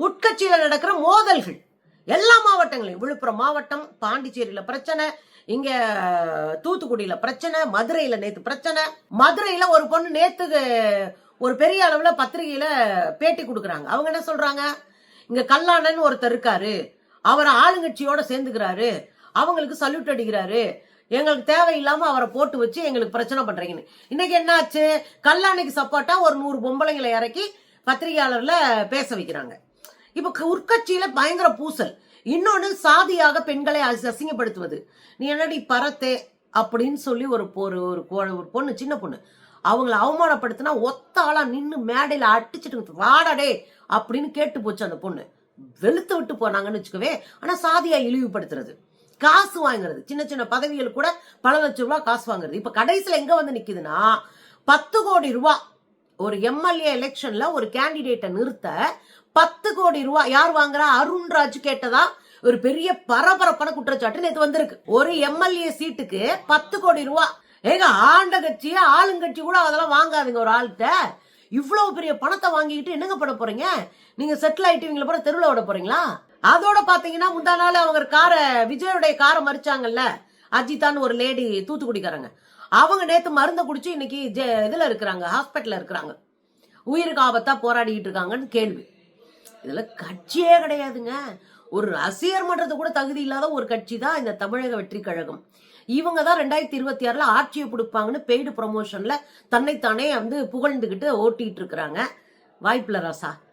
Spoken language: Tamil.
உட்கட்சியில் நடக்கிற மோதல்கள். எல்லா மாவட்டங்களையும். விழுப்புரம் மாவட்டம் பாண்டிச்சேரியில பிரச்சனை இங்க தூத்துக்குடியில பிரச்சனை மதுரையில நேத்து பிரச்சனை. மதுரையில ஒரு பொண்ணு நேத்துக்கு ஒரு பெரிய அளவுல பத்திரிகையில பேட்டி கொடுக்குறாங்க. அவங்க என்ன சொல்றாங்க? இங்க கல்லாணன் ஒருத்தர் இருக்காரு. அவர் ஆளுங்கட்சியோட சேர்ந்துக்கிறாரு. அவங்களுக்கு சல்யூட் அடிக்கிறாரு. எங்களுக்கு தேவையில்லாம அவரை போட்டு வச்சு எங்களுக்கு பிரச்சனை பண்றீங்கன்னு. இன்னைக்கு என்னாச்சு? கல்லாணைக்கு சப்போர்ட்டா ஒரு நூறு பொம்பளைங்களை இறக்கி பத்திரிகையாளர்ல பேச வைக்கிறாங்க. இப்ப உட்கட்சியில பயங்கர பூசல். இன்னொன்னு சாதியாக பெண்களை அசி- அசிங்கப்படுத்துவது. நீ என்னடி பரத்தே அப்படின்னு சொல்லி ஒரு ஒரு ஒரு ஒரு பொண்ணு சின்ன பொண்ணு. அவங்கள அவமானப்படுத்தினா ஒத்த ஆளா நின்று மேடையில அடிச்சிட்டு வாடடே அப்படின்னு கேட்டு போச்சு அந்த பொண்ணு. வெளுத்து விட்டு போனாங்கன்னு வச்சுக்கவே ஆனா சாதியா இழிவுபடுத்துறது. காசு வாங்குறது. சின்ன சின்ன பதவிகள் கூட பல லட்சம் ரூபாய் காசு வாங்குறது. இப்ப கடைசியில எங்க வந்து நிக்குதுன்னா பத்து கோடி ரூபாய் ஒரு எம்எல்ஏ எலெக்ஷன்ல ஒரு கேண்டிடேட்டை நிறுத்த பத்து கோடி ரூபா யார் வாங்குறா? அருண்ராஜ் கேட்டதா? ஒரு பெரிய பரபரப்பான குற்றச்சாட்டு நேற்று வந்திருக்கு. ஒரு எம்எல்ஏ சீட்டுக்கு பத்து கோடி ரூபா. ஏங்க ஆண்ட கட்சி ஆளுங்கட்சி கூட அதெல்லாம் வாங்காதுங்க ஒரு ஆள்கிட்ட. இவ்வளவு பெரிய பணத்தை வாங்கிக்கிட்டு என்னங்க பண்ண போறீங்க? நீங்க செட்டில் ஆயிட்டு இவங்கள போற தெருவில் விட போறீங்களா? அதோட பாத்தீங்கன்னா முந்தா நாள் அவங்க காரை விஜயோடைய காரை மறிச்சாங்கல்ல. அஜிதான்னு ஒரு லேடி தூத்துக்குடிக்காரங்க. அவங்க நேத்து மருந்தை குடிச்சு இன்னைக்கு ஜெ- இதுல இருக்கிறாங்க ஹாஸ்பிட்டல்ல இருக்கிறாங்க. உயிருக்கு ஆபத்தா போராடிக்கிட்டு இருக்காங்கன்னு கேள்வி. இதுல கட்சியே கிடையாதுங்க. ஒரு ரசிகர் மன்றத்தை கூட தகுதி இல்லாத ஒரு கட்சி தான் இந்த தமிழக வெற்றி கழகம். இவங்க தான் ரெண்டாயிரத்தி இருபத்தி ஆறுல ஆட்சியை பிடிப்பாங்கன்னு பெய்டு ப்ரொமோஷன்ல தன்னைத்தானே வந்து புகழ்ந்துகிட்டு ஓட்டிட்டு இருக்கிறாங்க. வாய்ப்பில்ல ராசா.